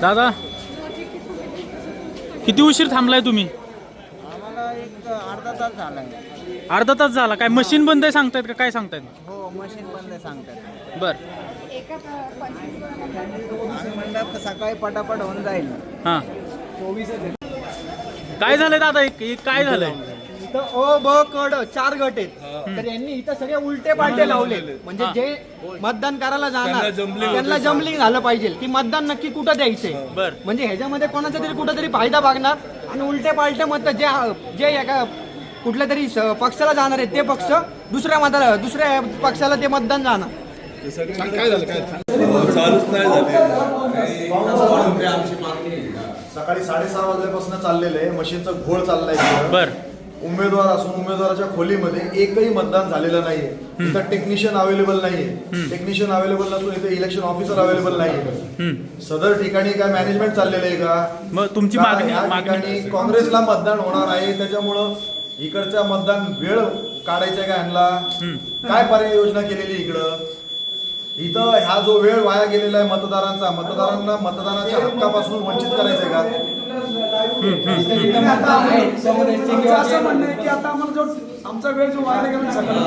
दादा किती उशीर थांबलाय तुम्ही? आम्हाला एक अर्धा तास झाला अर्धा तास झाला. काय मशीन बंद आहे सांगतायत का? काय सांगतायत? हो मशीन बंद आहे सांगतात बर. आम्ही म्हणलं तर सकाळी पटापट होऊन जाईल. हां. काय झालंय दादा? एक एक काय झालंय? इथं अ ब क ड चार गट आहेत. तर यांनी इथं सगळे उलटे पालटे लावले म्हणजे. जे मतदान करायला जाणार त्यांना जमलिंग झालं पाहिजे. की मतदान नक्की कुठं द्यायचंय? म्हणजे ह्याच्यामध्ये कोणाचा तरी कुठं फायदा बघणार आणि उलटे पालटे मत जे जे एका कुठल्या तरी पक्षाला जाणार आहे ते पक्ष दुसऱ्या मताला दुसऱ्या पक्षाला ते मतदान जाणार. सकाळी साडेसहा वाजल्यापासून चाललेलं आहे. मशीनचं घोळ चाललाय. बर. उमेदवार असून उमेदवाराच्या खोलीमध्ये एकही मतदान झालेलं नाहीये. इथं टेक्निशियन अवेलेबल नाहीये. टेक्निशियन अवेलेबल नसून इथे इलेक्शन ऑफिसर अवेलेबल नाहीये. सदर ठिकाणी काय मॅनेजमेंट चाललेलं आहे का? तुमची ठिकाणी काँग्रेसला मतदान होणार आहे. त्याच्यामुळं इकडचा मतदान वेळ काढायचा आहे का ह्यांना काय पर्याय योजना केलेली इकडं? इथं ह्या जो वेळ वाया गेलेला आहे मतदारांचा मतदारांना मतदानाच्या हक्कापासून वंचित करायचंय का? असं म्हणणं आहे की आता आम्हाला जो आमचा वेळ जो वाया गेला सकाळी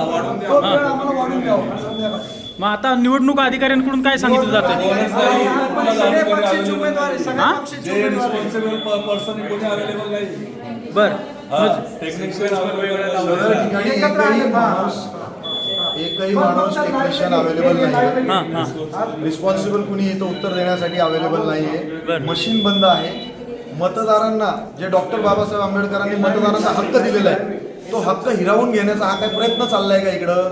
तो वेळ आम्हाला वाढून द्यावा संध्याकाळी. मग आता निवडणूक अधिकाऱ्यांकडून काय सांगितलं जातं? बर. एकही माणूस एकही माणूस टेक्निशियन अवेलेबल नाही. रिस्पॉन्सिबल कुणी इथं उत्तर देण्यासाठी अवेलेबल नाहीये. मशीन बंद आहे. मतदारांना जे डॉक्टर बाबासाहेब आंबेडकरांनी मतदारांचा हक्क दिलेला आहे तो हक्क हिरावून घेण्याचा हा काय प्रयत्न चाललाय का इकडं?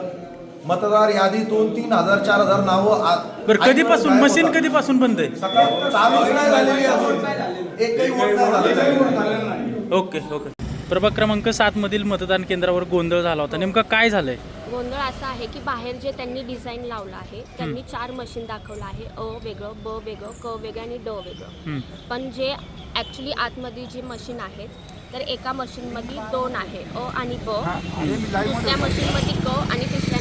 मतदार यादीतून तीन हजार चार हजार नावं आ- बर कधीपासून? मशीन. कधीपासून बंद आहे? सकाळ चालूच नाही झालेली अजून. एकही वोट नाही झालेलं. आहे. Okay okay. प्रभाग क्रमांक सात मधील मतदान केंद्रावर गोंधळ झाला होता. नेमकं काय झालंय? गोंधळ असा आहे की बाहेर जे त्यांनी डिझाईन लावलं आहे त्यांनी चार मशीन दाखवलं आहे. अ वेगळं ब वेगळं क वेगळं आणि ड वेगळं. पण जे ॲक्च्युली आतमध्ये जी मशीन आहेत तर एका मशीनमध्ये दोन आहे अ आणि ब. दुसऱ्या मशीनमध्ये क आणि तिसऱ्या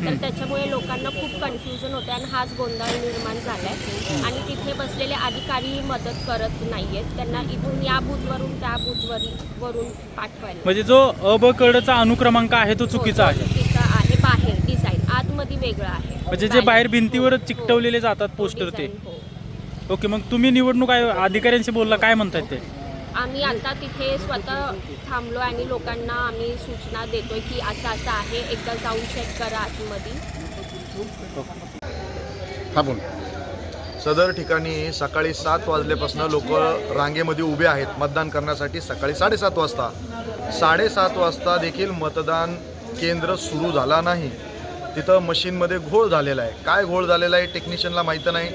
तर त्याच्यामुळे लोकांना खूप कन्फ्युजन होते आणि हाच गोंधळ निर्माण झाला आहे आणि तिथे बसलेले अधिकारी मदत करत नाही आहेत त्यांना इथून या बूथवरून त्या बूथवरी वरून पाठवायला. म्हणजे जो अ ब कडचा अनुक्रमांक आहे तो चुकीचा हो, आहे. चुकीचा आहे बाहेर डिझाईन आतमध्ये वेगळं आहे. म्हणजे जे बाहेर भिंतीवर चिकटवलेले जातात पोस्टर ते. हो. ओके मग तुम्ही निवडणूक अधिकाऱ्यांशी बोलला काय म्हणतात ते? आम्ही आता तिथे स्वतः थांबलो आणि लोकांना आम्ही सूचना देतो आहे की असं असं आहे एकदा जाऊन चेक करा आतमध्ये. सदर ठिकाणी सकाळी सात वाजल्यापासून लोक रांगेमध्ये उभे आहेत. मतदान करण्यासाठी सकाळी साडेसात वाजता. साडेसात वाजता देखील मतदान केंद्र सुरू झाला नाही. तिथं मशीनमध्ये घोळ झालेला आहे. काय घोळ झालेला आहे टेक्निशियनला माहिती नाही.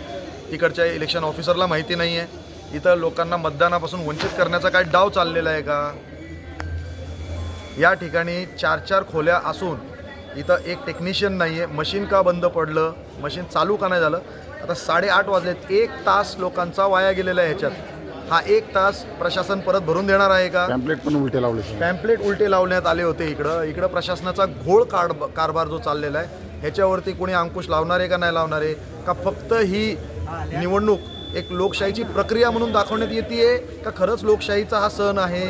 तिकडच्या इलेक्शन ऑफिसरला माहिती नाही आहे इथं लोकांना मतदानापासून वंचित करण्याचा काय डाव चाललेला आहे का? या ठिकाणी चार चार खोल्या असून इथं एक टेक्निशियन नाही आहे मशीन का बंद पडलं? मशीन चालू का नाही झालं? आता साडेआठ वाजलेत. एक तास लोकांचा वाया गेलेला आहे ह्याच्यात हा एक तास प्रशासन परत भरून देणार आहे का? पॅम्पलेट पण उलटे लावले. पॅम्पलेट उलटे लावण्यात आले होते इकडं. इकडं प्रशासनाचा घोळ कार कारभार जो चाललेला आहे ह्याच्यावरती कोणी अंकुश लावणार आहे का नाही लावणार? आहे का फक्त ही निवडणूक एक लोकशाहीची प्रक्रिया म्हणून दाखवण्यात येते का खरंच लोकशाहीचा हा सण आहे?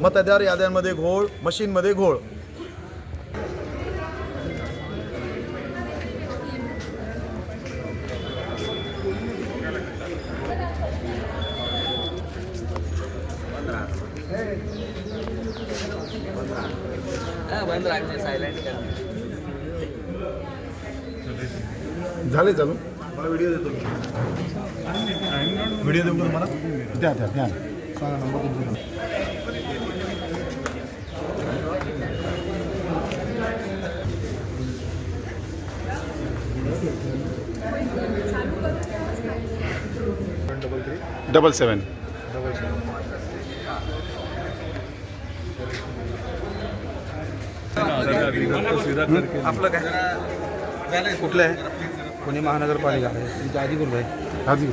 मतदार याद्यांमध्ये घोळ मशीनमध्ये घोळ. झाले चालू? मला व्हिडिओ देतो. व्हिडिओ देऊ का मला? द्या द्या द्या. डबल सेवन आपलं काय? कुठलं आहे? पुणे महानगरपालिका आहे. तुमच्या आधी कुठलं आहे. हाजी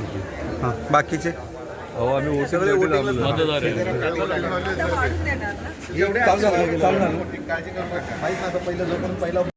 हां बाकीचे? हो आम्ही सगळे मतदार एवढे चालू झालं चालू झालं माहीत नाही. आता पहिलं जो पण पहिला